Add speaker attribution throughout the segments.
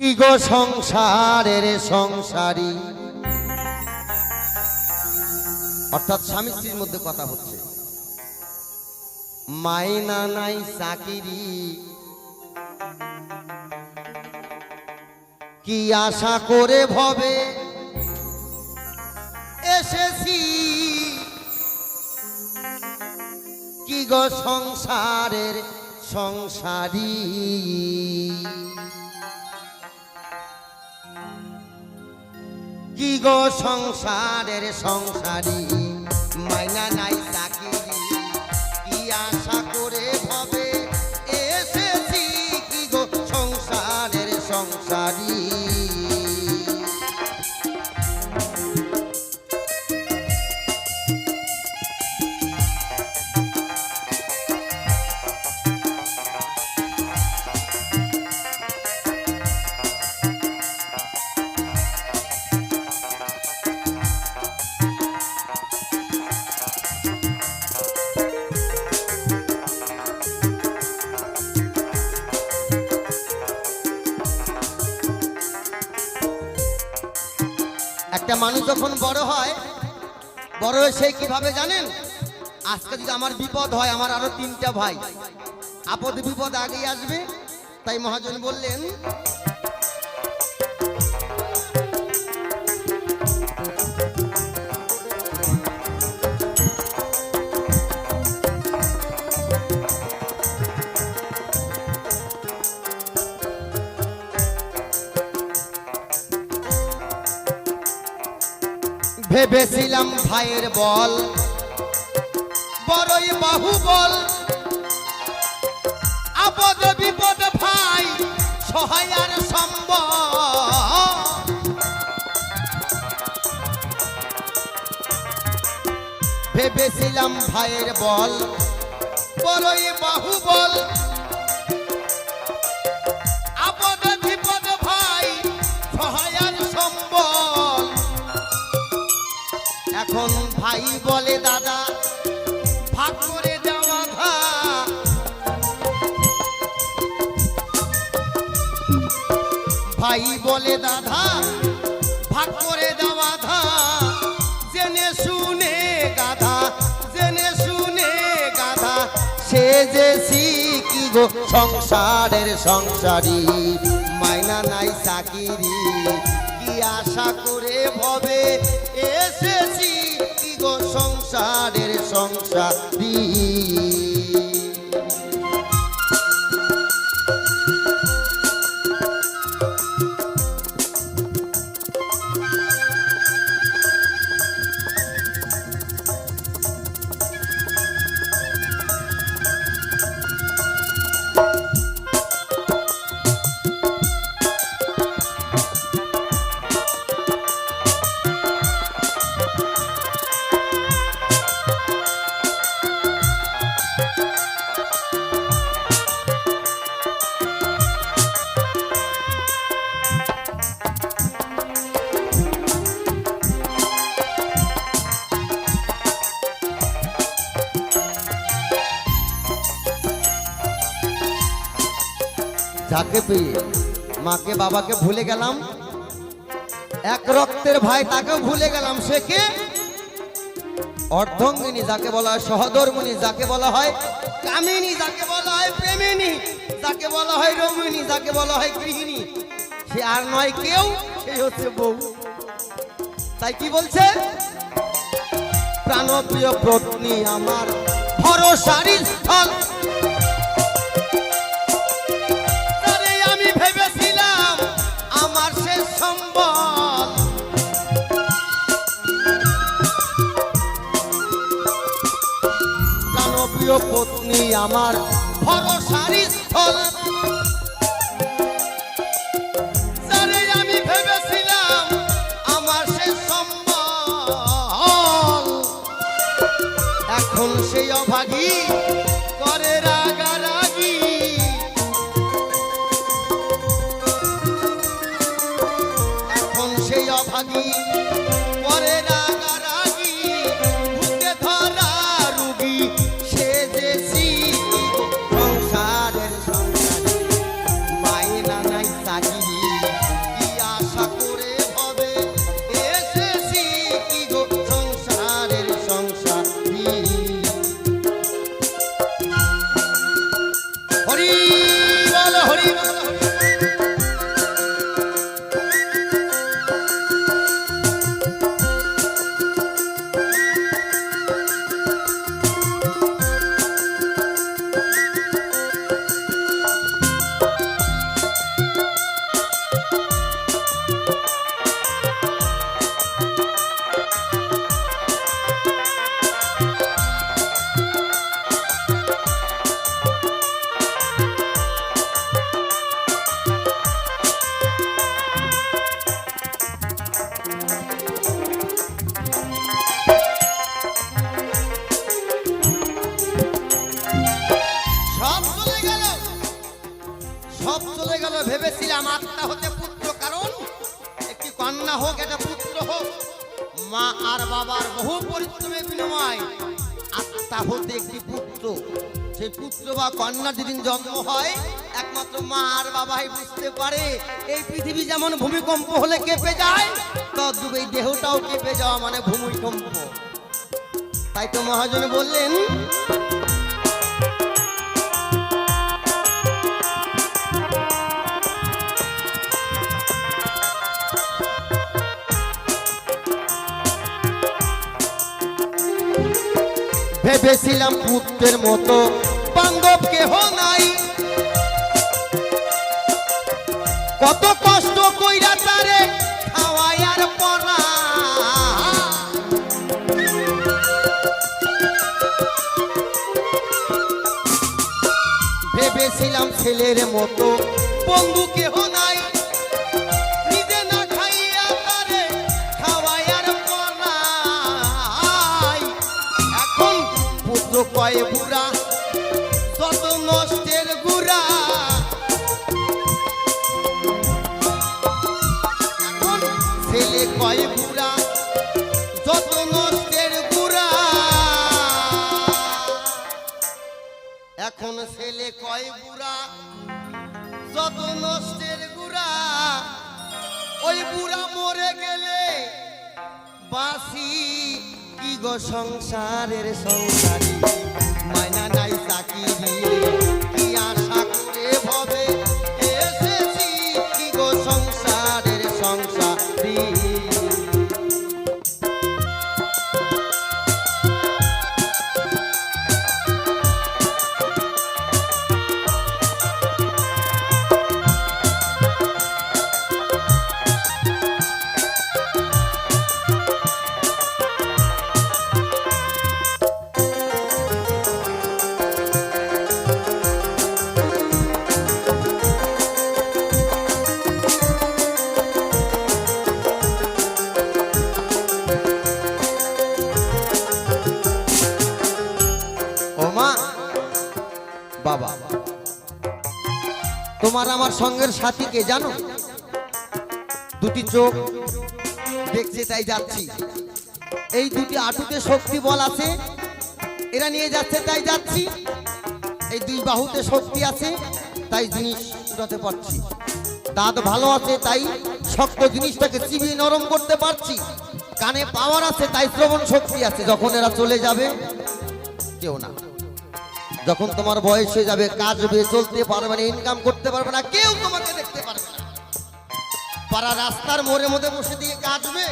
Speaker 1: কি গো সংসারের সংসারী? অর্থাৎ স্বামী স্ত্রীর মধ্যে কথা হচ্ছে। মাইনা নাই চাকিরি। কি আশা করে ভবে? এসেছি। কি গো সংসারের সংসারী? কি গো সংসারের সংসারী? মাইনা নাই চাকিরি। কি আশা করে ভবে? এসেছি কি গো সংসারের সংসারী? মানুষ যখন বড় হয়, বড় হয়ে সে কীভাবে জানেন? আজকে যদি আমার বিপদ হয়, আমার আরও তিনটা ভাই। আপদ বিপদ আগেই আসবে। তাই মহাজন বললেন ভেবেছিলাম ভাইয়ের বল। বড়ই বাহুবল। আপদ বিপদ ভাই, সহায় আর সম্বল ভেবেছিলাম ভাইয়ের বল, বড়ই বাহুবল। আপদ বলে, দাদা ভাই বলে, দাদা, ভাগ করে দেওয়া ধা জেনে শুনে গাধা, জেনে শুনে গাধা, সে যে কি গো সংসারের সংসারী, মাইনা নাই চাকিরি, কি আশা করে ভবে? এসেছি গো সংসারের সংসারী। যাকে পেয়ে মাকে বাবাকে ভুলে গেলাম, এক রক্তের ভাই তাকেও ভুলে গেলাম, সে কে? অর্ধঙ্গিনী যাকে বলা হয়, সহধর্মিনী যাকে বলা হয়, কামিনী যাকে বলা হয়, প্রেমিনী যাকে বলা হয়, রমিনী যাকে বলা হয়, গৃহিণী। সে আর নয় কেউ, সে হচ্ছে বউ। তাই কি বলছে? প্রাণপ্রিয় পত্নী আমার, ভরসারি আমার ভরসারি স্থল। আমি ভেবেছিলাম আমার এখন সেই অভাগী ভেবেছিলাম আত্মা হতে পুত্র, কারণ একটি কন্যা হোক এটা পুত্র হোক, মা আর বাবার বহু পরিশ্রমের বিনিময় আত্মা হতে একটি পুত্র। সেই পুত্র বা কন্যা যেদিন জন্ম হয়, একমাত্র মা আর বাবাই বুঝতে পারে, এই পৃথিবী যেমন ভূমিকম্প হলে কেঁপে যায়, তদ্রুপ এই দেহটাও কেঁপে যাওয়া মানে ভূমিকম্প। তাই তো মহাজন বললেন ভেবেছিলাম পুত্রের মতো। বান্ধব কেহ নাই। কত কষ্ট কইরা তারে খাওয়াই আর পড়া ভেবেছিলাম ছেলের মতো বন্ধু কেহ নাই। কয়ে বুড়া, যত নষ্টের গুড়া। এখন ছেলে কয়ে বুড়া, যত নষ্টের গুড়া। এখন ছেলে কয় বুড়া, যত নষ্টের গুড়া। ওই বুড়া মরে গেলে বাসি কি গো সংসারের সংসারী? মাইনা নাই তাকি দিলে কি আশা করে ভবে? তোমার আমার সঙ্গের সাথী কে জানো? দুটি চোখ, দেখছে তাই যাচ্ছি। এই দুটি আঁটুতে শক্তি বল আছে, এরা নিয়ে যাচ্ছে তাই যাচ্ছি। এই দুই বাহুতে শক্তি আছে, তাই জিনিস উঠাতে পারছি। দাঁত ভালো আছে, তাই শক্ত জিনিসটাকে চিবিয়ে নরম করতে পারছি। কানে পাওয়ার আছে, তাই শ্রবণ শক্তি আছে, যখন এরা চলে যাবে, কেউ না। যখন তোমার বয়স হয়ে যাবে কাজবে চলতে পারবে না ইনকাম করতে পারবে না, কেউ তোমাকে দেখতে পারবে না। পাড়া রাস্তার মোড়ে মধ্যে বসে দিয়ে কাজবে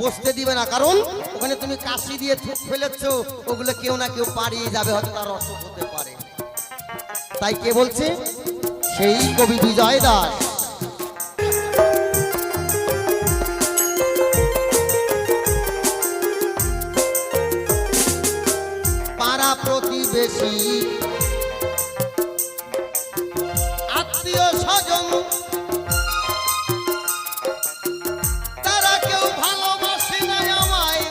Speaker 1: বসতে দিবে না। কারণ ওখানে তুমি কাশি দিয়ে থুক ফেলেছ, ওগুলো কেউ না কেউ পাড়িয়ে যাবে, হয়তো তার অসুখ হতে পারে। তাই কে বলছে? সেই কবি বিজয় দাস। প্রতিবেশী আত্মীয় স্বজন তারা কেউ ভালোবাসে না আমায়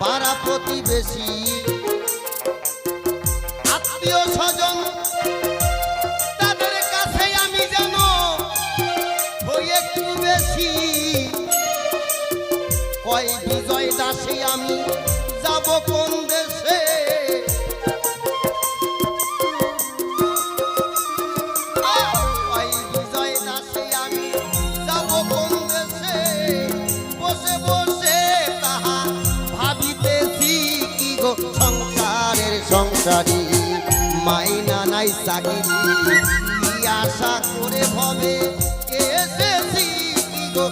Speaker 1: পাড়া প্রতিবেশী সংসারী মাইনা নাই চাকরি। কি আশা করে ভবে এসেছি কি গো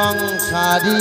Speaker 1: সংসারী।